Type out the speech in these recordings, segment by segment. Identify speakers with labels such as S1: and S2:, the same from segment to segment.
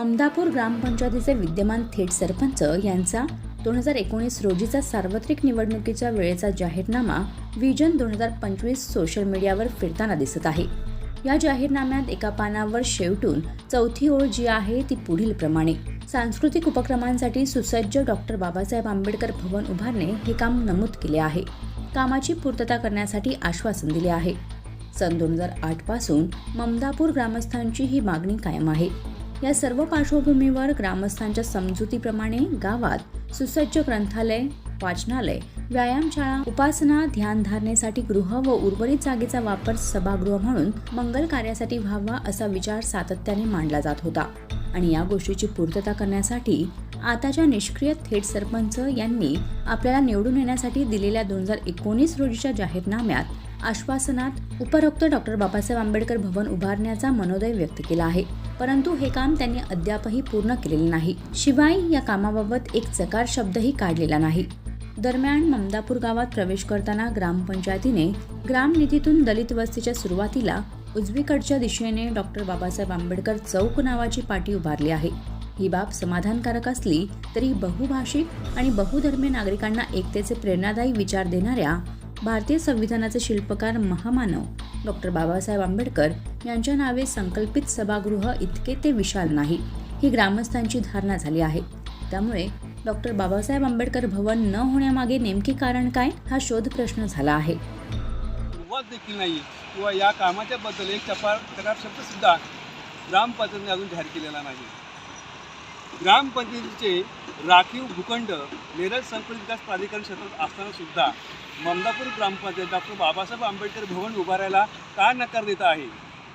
S1: ममदापूर ग्रामपंचायतीचे विद्यमान थेट सरपंच यांचा दोन हजार एकोणीस रोजीचा सार्वत्रिक निवडणुकीच्या वेळेचा जाहीरनामा विजन दोन हजार पंचवीस सोशल मीडियावर फिरताना दिसत आहे. या जाहीरनाम्यात एका पानावर शेवटून चौथी ओळ जी आहे ती पुढील प्रमाणे. सांस्कृतिक उपक्रमांसाठी सुसज्ज डॉक्टर बाबासाहेब आंबेडकर भवन उभारणे हे काम नमूद केले आहे. कामाची पूर्तता करण्यासाठी आश्वासन दिले आहे. सन दोन हजार आठपासून ममदापूर ग्रामस्थांची ही मागणी कायम आहे. या सर्व पार्श्वभूमीवर ग्रामस्थांच्या समजुतीप्रमाणे गावात सुसज्ज ग्रंथालय वाचनालय व्यायामशाळा उपासना ध्यानधारणेसाठी गृह व उर्वरित जागेचा वापर सभागृह म्हणून मंगल कार्यासाठी व्हावा असा विचार सातत्याने मांडला जात होता. आणि या गोष्टीची पूर्तता करण्यासाठी आताच्या निष्क्रिय थेट सरपंच यांनी आपल्याला निवडून येण्यासाठी दिलेल्या दोन हजार एकोणीस रोजीच्या जाहीरनाम्यात आश्वासनात उपरोक्त डॉक्टर बाबासाहेब आंबेडकर भवन उभारण्याचा मनोदय व्यक्त केला आहे. परंतु हे काम त्यांनी अद्यापही पूर्ण केलेले नाही. शिवाय या कामाबाबत एक चकार शब्दही काढलेला नाही. दरम्यान ममदापूर गावात प्रवेश करताना ग्रामपंचायतीने ग्रामनिधीतून दलित वस्तीच्या सुरुवातीला उजवीकडच्या दिशेने डॉक्टर बाबासाहेब आंबेडकर चौक नावाची पाटी उभारली आहे. ही बाब समाधानकारक असली तरी बहुभाषिक आणि बहुधर्मीय नागरिकांना एकतेचे प्रेरणादायी विचार देणाऱ्या भारतीय संविधानाचे शिल्पकार महामानव डॉक्टर बाबासाहेब आंबेडकर यांच्या नावे संकल्पित सभागृह इतके ते विशाल नाही ही ग्रामस्थांची धारणा झाली आहे. त्यामुळे डॉक्टर बाबासाहेब आंबेडकर भवन न होण्यामागे नेमके कारण काय हा शोध प्रश्न झाला आहे.
S2: देखील नाही किंवा या कामाच्या बद्दल एक टपाल तक्रार शब्द सुद्धा ग्रामपंचायतीने अजून जाहीर केलेला नाही. ग्रामपंचायतीचे राखीव भूखंड नेरळ संकुलित विकास प्राधिकरण क्षेत्रात असताना सुद्धा ममदापूर ग्रामपंचायत डॉक्टर बाबासाहेब आंबेडकर भवन उभारायला का नकार देत आहे?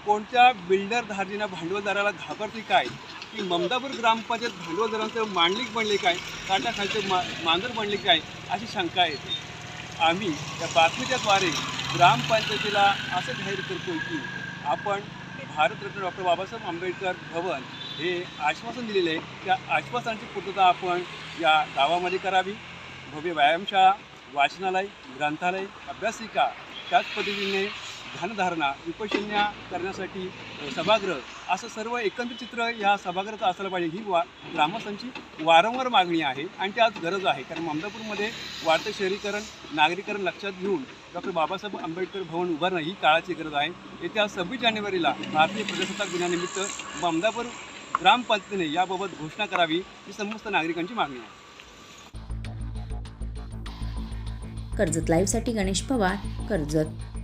S2: कोणत्या बिल्डर धार्जिना भांडवलदाराला घाबरते काय? की ममदापूर ग्रामपंचायत भांडवलदारांचं मांडलिक बनले काय? काटाखालचे मा मांजर बनले काय? अशी शंका येते. आम्ही या बातमीच्याद्वारे ग्रामपंचायतीला असं जाहीर करतो की आपण भारतरत्न डॉक्टर बाबासाहेब आंबेडकर भवन हे आश्वासन दिलेले आहे. त्या आश्वासनाची पूर्तता आपण या गावामध्ये करावी. भव्य व्यायामशाळा वाचनालय ग्रंथालय अभ्यासिका त्याच पद्धतीने ध्यानधारणा विपशन्या करण्यासाठी सभागृह असं सर्व एकंदर चित्र या सभागृहाचं असलं पाहिजे. ही वा ग्रामस्थांची वारंवार मागणी आहे आणि ती आज गरज आहे. कारण ममदापूरमध्ये वाढतं शहरीकरण नागरीकरण लक्षात घेऊन डॉक्टर बाबासाहेब आंबेडकर भवन उभारणं ही काळाची गरज आहे. येत्या सव्वीस जानेवारीला भारतीय प्रजासत्ताक दिनानिमित्त ममदापूर ग्रामपंचायतीने याबाबत घोषणा करावी ही समस्त नागरिकांची मागणी आहे.
S1: कर्जत लाईव्हसाठी गणेश पवार कर्जत.